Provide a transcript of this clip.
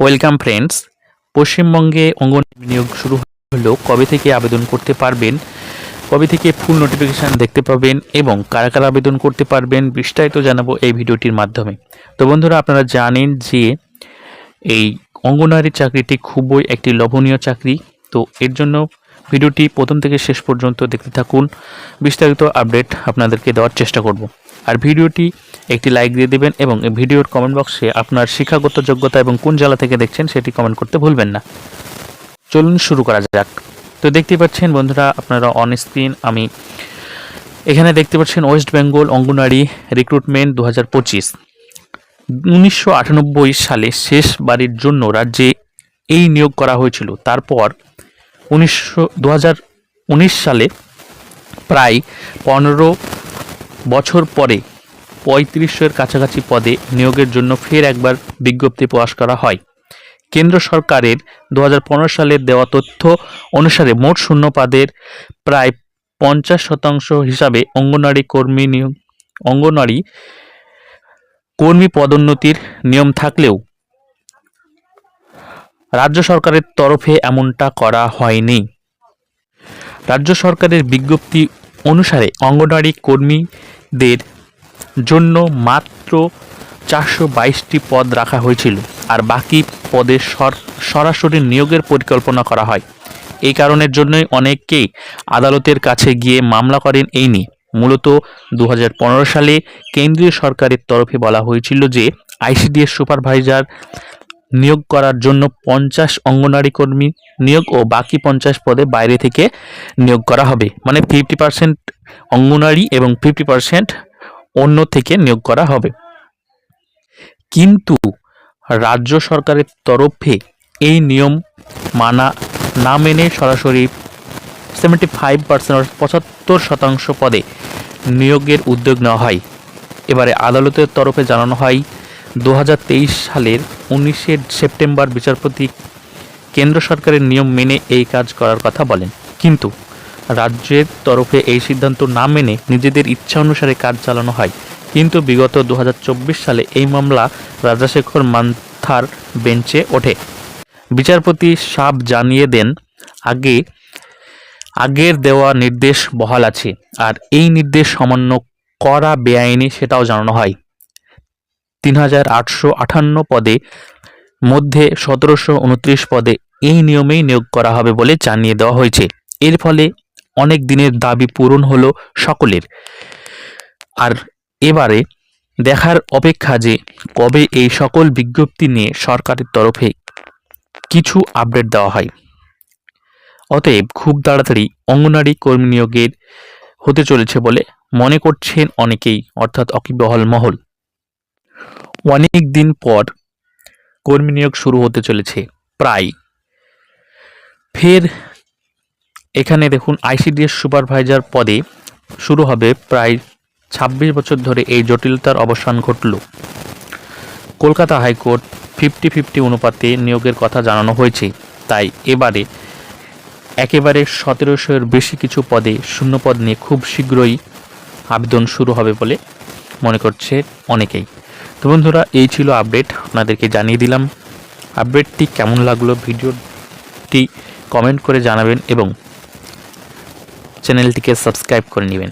Welcome friends, পশ্চিমবঙ্গে অঙ্গনওয়াড়ি নিয়োগ শুরু হলো কবে থেকে আবেদন করতে পারবেন, কবে থেকে ফুল নোটিফিকেশান দেখতে পাবেন এবং কারা কারা আবেদন করতে পারবেন বিস্তারিত জানাব এই ভিডিওটির মাধ্যমে। তো বন্ধুরা, আপনারা জানেন যে এই অঙ্গনওয়াড়ি চাকরিটি খুবই একটি লোভনীয় চাকরি। তো এর জন্য ভিডিওটি প্রথম থেকে শেষ পর্যন্ত দেখতে থাকুন। বিস্তারিত আপডেট আপনাদেরকে দেওয়ার চেষ্টা করব। আর ভিডিওটি একটি লাইক দিয়ে দেবেন এবং ভিডিওর কমেন্ট বক্সে আপনার শিক্ষাগত যোগ্যতা এবং কোন জেলা থেকে দেখছেন সেটি কমেন্ট করতে ভুলবেন না। চলুন শুরু করা যাক। তো দেখতে পাচ্ছেন বন্ধুরা, আপনারা অন স্ক্রিন আমি এখানে দেখতে পাচ্ছেন ওয়েস্ট বেঙ্গল অঙ্গনওয়াড়ি রিক্রুটমেন্ট দু হাজার পঁচিশ। উনিশশো সালে শেষ বাড়ির জন্য রাজ্যে এই নিয়োগ করা হয়েছিল। তারপর উনিশশো সালে প্রায় পনেরো বছর পরে পঁয়ত্রিশের কাছাকাছি পদে নিয়োগের জন্য ফের একবার বিজ্ঞপ্তি প্রকাশ করা হয়। কেন্দ্র সরকারের দু সালের দেওয়া তথ্য অনুসারে মোট শূন্য পদের প্রায় পঞ্চাশ শতাংশ হিসাবে অঙ্গনওয়াড়ি কর্মী নিয়োগ, অঙ্গনওয়াড়ি কর্মী পদোন্নতির নিয়ম থাকলেও রাজ্য সরকারের তরফে এমনটা করা হয়নি। রাজ্য সরকারের বিজ্ঞপ্তি অনুসারে অঙ্গনওয়াড়ি কর্মীদের জন্য মাত্র চারশো বাইশটি পদ রাখা হয়েছিল আর বাকি পদে সর- সরাসরি নিয়োগের পরিকল্পনা করা হয়। এই কারণের জন্যই অনেকেই আদালতের কাছে গিয়ে মামলা করেন এই নিয়ে। মূলত দু হাজার পনেরো সালে কেন্দ্রীয় সরকারের তরফে বলা হয়েছিল যে আইসিডিএস সুপারভাইজার নিয়োগ করার জন্য পঞ্চাশ অঙ্গনারী কর্মী নিয়োগ ও বাকি পঞ্চাশ পদে বাইরে থেকে নিয়োগ করা হবে। মানে ফিফটি পার্সেন্ট অঙ্গনারী এবং ফিফটি পার্সেন্ট অন্য থেকে নিয়োগ করা হবে। কিন্তু রাজ্য সরকারের তরফে এই নিয়ম মানা, না মেনে সরাসরি সেভেন্টি ফাইভ পার্সেন্ট পঁচাত্তর শতাংশ পদে নিয়োগের উদ্যোগ নেওয়া হয়। এবারে আদালতের তরফে জানানো হয় দু হাজার তেইশ সালের উনিশে সেপ্টেম্বর বিচারপতি কেন্দ্র সরকারের নিয়ম মেনে এই কাজ করার কথা বলেন। কিন্তু রাজ্যের তরফে এই সিদ্ধান্ত না মেনে নিজেদের ইচ্ছা অনুসারে কাজ চালানো হয়। কিন্তু বিগত দু হাজার চব্বিশ সালে এই মামলা রাজাশেখর মান্থার বেঞ্চে ওঠে। বিচারপতি সাব জানিয়ে দেন, আগে, আগের দেওয়া নির্দেশ বহাল আছে। আর এই নির্দেশ সামান্য করা বেআইনি সেটাও জানানো হয়। তিন হাজার আটশো আটান্ন পদে, মধ্যে সতেরোশো উনত্রিশ পদে এই নিয়মেই নিয়োগ করা হবে বলে জানিয়ে দেওয়া হয়েছে। এর ফলে অনেক দিনের দাবি পূরণ হলো সকলের। আর এবারে দেখার অপেক্ষা যে কবে এই সকল বিজ্ঞপ্তি নিয়ে সরকারের তরফে কিছু আপডেট দেওয়া হয়। অতএব খুব তাড়াতাড়ি অঙ্গনারী কর্মী নিয়োগের হতে চলেছে বলে মনে করছেন অনেকেই, অর্থাৎ অকিবহল মহল। অনেক দিন পর কর্মী নিয়োগ শুরু হতে চলেছে, প্রায়। ফের এখানে দেখুন, আইসিডিএস সুপারভাইজার পদে শুরু হবে প্রায় ছাব্বিশ বছর ধরে এই জটিলতার অবসান ঘটল। কলকাতা হাইকোর্ট ফিফটি ফিফটি অনুপাতে নিয়োগের কথা জানানো হয়েছে, তাই এবারে একেবারে সতেরোশোর বেশি কিছু পদে শূন্যপদ নিয়ে খুব শীঘ্রই আবেদন শুরু হবে বলে মনে করছে অনেকেই। তো বন্ধুরা, এই ছিল আপডেট আপনাদেরকে জানিয়ে দিলাম। আপডেটটি কেমন লাগল ভিডিওটি কমেন্ট করে জানাবেন এবং চ্যানেলটিকে সাবস্ক্রাইব করে নেবেন।